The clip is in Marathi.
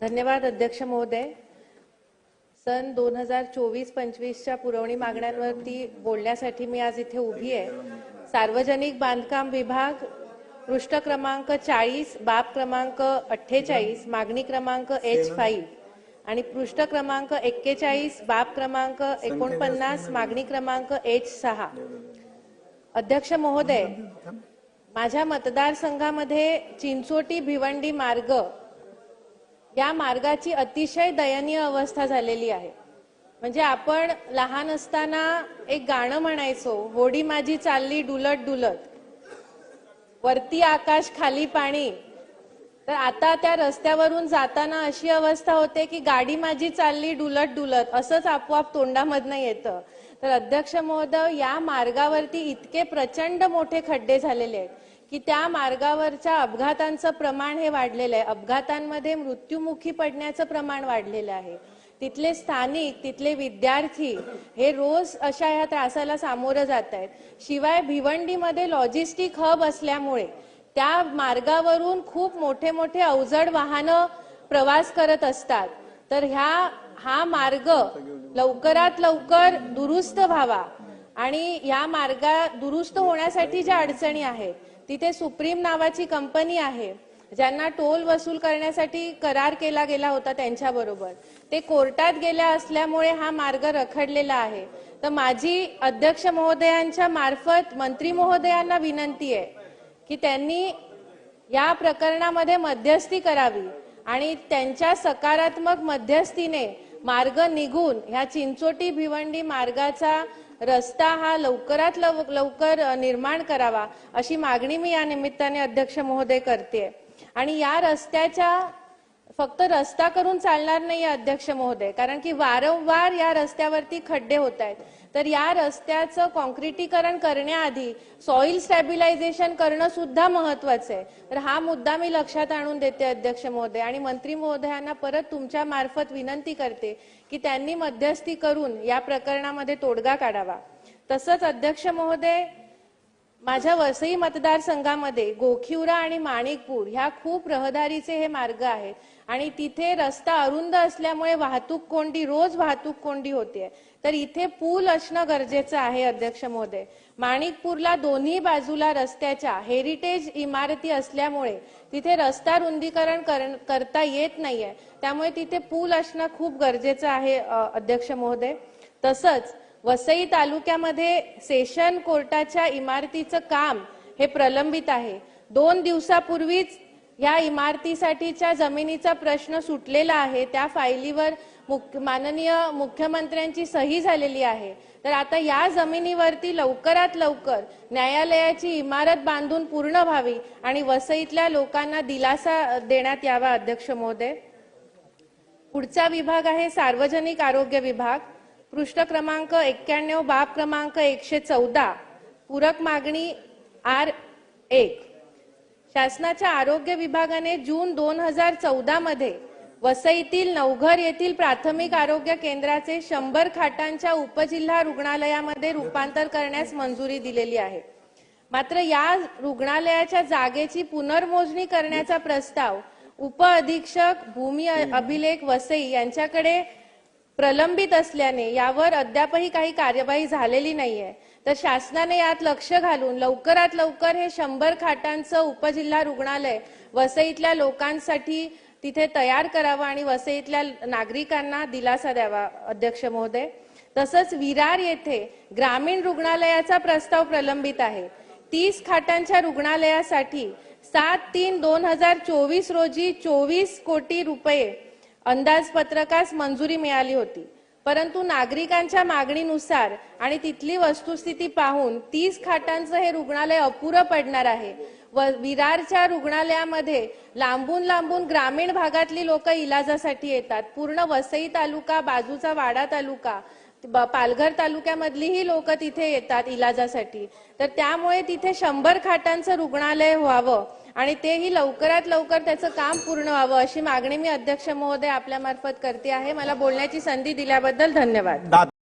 धन्यवाद अध्यक्ष महोदय. सन दोन हजार चोवीस पंचवीसच्या पुरवणी मागण्यांवरती बोलण्यासाठी मी आज इथे उभी आहे. सार्वजनिक बांधकाम विभाग पृष्ठ क्रमांक चाळीस बाब क्रमांक अठ्ठेचाळीस मागणी क्रमांक एच फाईव्ह आणि पृष्ठ क्रमांक एक्केचाळीस बाब क्रमांक एकोणपन्नास मागणी क्रमांक एच सहा. अध्यक्ष महोदय माझ्या मतदारसंघामध्ये चिंचोटी भिवंडी मार्ग या मार्गाची अतिशय दयनीय अवस्था झालेली आहे. म्हणजे आपण लहान असताना एक गाणं म्हणायचो होडी माझी चालली डुलत डुलत. वरती आकाश खाली पाणी. तर आता त्या रस्त्यावरून जाताना अशी अवस्था होते की गाडी माझी चालली डुलत डुलत असंच आपोआप तोंडामधनं येतं. तर अध्यक्ष महोदय या मार्गावरती इतके प्रचंड मोठे खड्डे झालेले आहेत. की त्या मार्गावरच्या अपघातांचं प्रमाण हे वाढलेलं आहे. अपघातांमध्ये मृत्युमुखी पडण्याचं प्रमाण वाढलेलं आहे. तिथले स्थानिक तिथले विद्यार्थी हे रोज अशा ह्या त्रासाला सामोरं जात आहेत. शिवाय भिवंडीमध्ये लॉजिस्टिक हब असल्यामुळे त्या मार्गावरून खूप मोठे मोठे अवजड वाहनं प्रवास करत असतात. तर ह्या हा मार्ग लवकरात लवकर दुरुस्त व्हावा. आणि या मार्गा दुरुस्त होण्यासाठी ज्या अडचणी आहेत तिथे सुप्रीम नावाची कंपनी आहे ज्यांना टोल वसूल करण्यासाठी करार केला गेला होता त्यांच्याबरोबर ते कोर्टात गेल्या असल्यामुळे हा मार्ग रखडलेला आहे. तर माझी अध्यक्ष महोदयांच्या मार्फत मंत्री महोदयांना विनंती आहे की त्यांनी या प्रकरणामध्ये मध्यस्थी करावी आणि त्यांच्या सकारात्मक मध्यस्थीने मार्ग निघून ह्या चिंचोटी भिवंडी मार्गाचा रस्ता हा लवकरात लव- लवकर निर्माण करावा अशी मागणी मी या निमित्ताने अध्यक्ष महोदय करते आणि या रस्त्याच्या फक्त रस्ता करून चालणार नाही अध्यक्ष महोदय कारण की वारंवार या रस्त्यावरती खड्डे होत आहेत तर या रस्त्याचं कॉन्क्रिटीकरण करण्याआधी सॉइल स्टॅबिलायझेशन करणं सुद्धा महत्वाचं आहे. तर हा मुद्दा मी लक्षात आणून देते अध्यक्ष महोदय. आणि मंत्री महोदयांना परत तुमच्या मार्फत विनंती करते की त्यांनी मध्यस्थी करून या प्रकरणामध्ये तोडगा काढावा. तसंच अध्यक्ष महोदय माझ्या वसई मतदारसंघामध्ये गोखिवरा आणि माणिकपूर ह्या खूप रहदारीचे हे मार्ग आहेत. आणि तिथे रस्ता अरुंद असल्यामुळे वाहतूक कोंडी रोज वाहतूक कोंडी होते तर इथे पूल असणं गरजेचं आहे अध्यक्ष महोदय. माणिकपूरला दोन्ही बाजूला रस्त्याच्या हेरिटेज इमारती असल्यामुळे तिथे रस्ता रुंदीकरण करता येत नाहीये. त्यामुळे तिथे पूल असणं खूप गरजेचं आहे अध्यक्ष महोदय. तसंच वसई तालुक्यामध्ये सेशन कोर्टाच्या इमारतीचं काम हे प्रलंबित आहे. दोन दिवसापूर्वीच या इमारतीसाठीच्या जमिनीचा प्रश्न सुटलेला आहे. त्या फायलीवर मुख्य- माननीय मुख्यमंत्र्यांची सही झालेली आहे. तर आता या जमिनीवरती लवकरात लवकर न्यायालयाची इमारत बांधून पूर्ण व्हावी आणि वसईतल्या लोकांना दिलासा देण्यात यावा अध्यक्ष महोदय. पुढचा विभाग आहे सार्वजनिक आरोग्य विभाग. पृष्ठ क्रमांक एक्क्याण्णव बाब क्रमांक एकशे चौदा पूरक मागणी आर एक. शासनाच्या आरोग्य विभागाने जून दोन हजार चौदा मध्ये वसईतील नवघर येथील प्राथमिक आरोग्य केंद्राचे शंभर खाटांच्या उपजिल्हा रुग्णालयामध्ये रूपांतर करण्यास मंजुरी दिलेली आहे. मात्र या रुग्णालयाच्या जागेची पुनर्मोजणी करण्याचा प्रस्ताव उप अधीक्षक भूमी अभिलेख वसई यांच्याकडे प्रलंबित असल्याने यावर अद्यापही काही कार्यवाही झालेली नाहीये. तर शासनाने यात लक्ष घालून लवकरात लवकर हे शंभर खाटांचं उपजिल्हा रुग्णालय वसईतल्या लोकांसाठी तिथे तयार करावं आणि वसईतल्या नागरिकांना दिलासा द्यावा अध्यक्ष महोदय. तसंच विरार येथे ग्रामीण रुग्णालयाचा प्रस्ताव प्रलंबित आहे. तीस खाटांच्या रुग्णालयासाठी सात तीन दोन हजार चोवीस रोजी चोवीस कोटी रुपये अंदाजपत्रकास मंजुरी मिळाली होती. परंतु नागरिकांच्या मागणीनुसार आणि तिथली वस्तुस्थिती पाहून तीस खाटांचं हे रुग्णालय अपुरं पडणार आहे. व विरारच्या रुग्णालयामध्ये लांबून लांबून ग्रामीण भागातली लोक इलाजासाठी येतात. पूर्ण वसई तालुका बाजूचा वाडा तालुका ब- पालघर तालुक्यामधलीही लोक तिथे येतात इलाजासाठी. तर त्यामुळे तिथे शंभर खाटांचं रुग्णालय व्हावं आणि तेही लवकरात लवकर त्याचं काम पूर्ण व्हावं अशी मागणी मी अध्यक्ष महोदय आपल्या मार्फत करते आहे. मला बोलण्याची संधी दिल्याबद्दल धन्यवाद.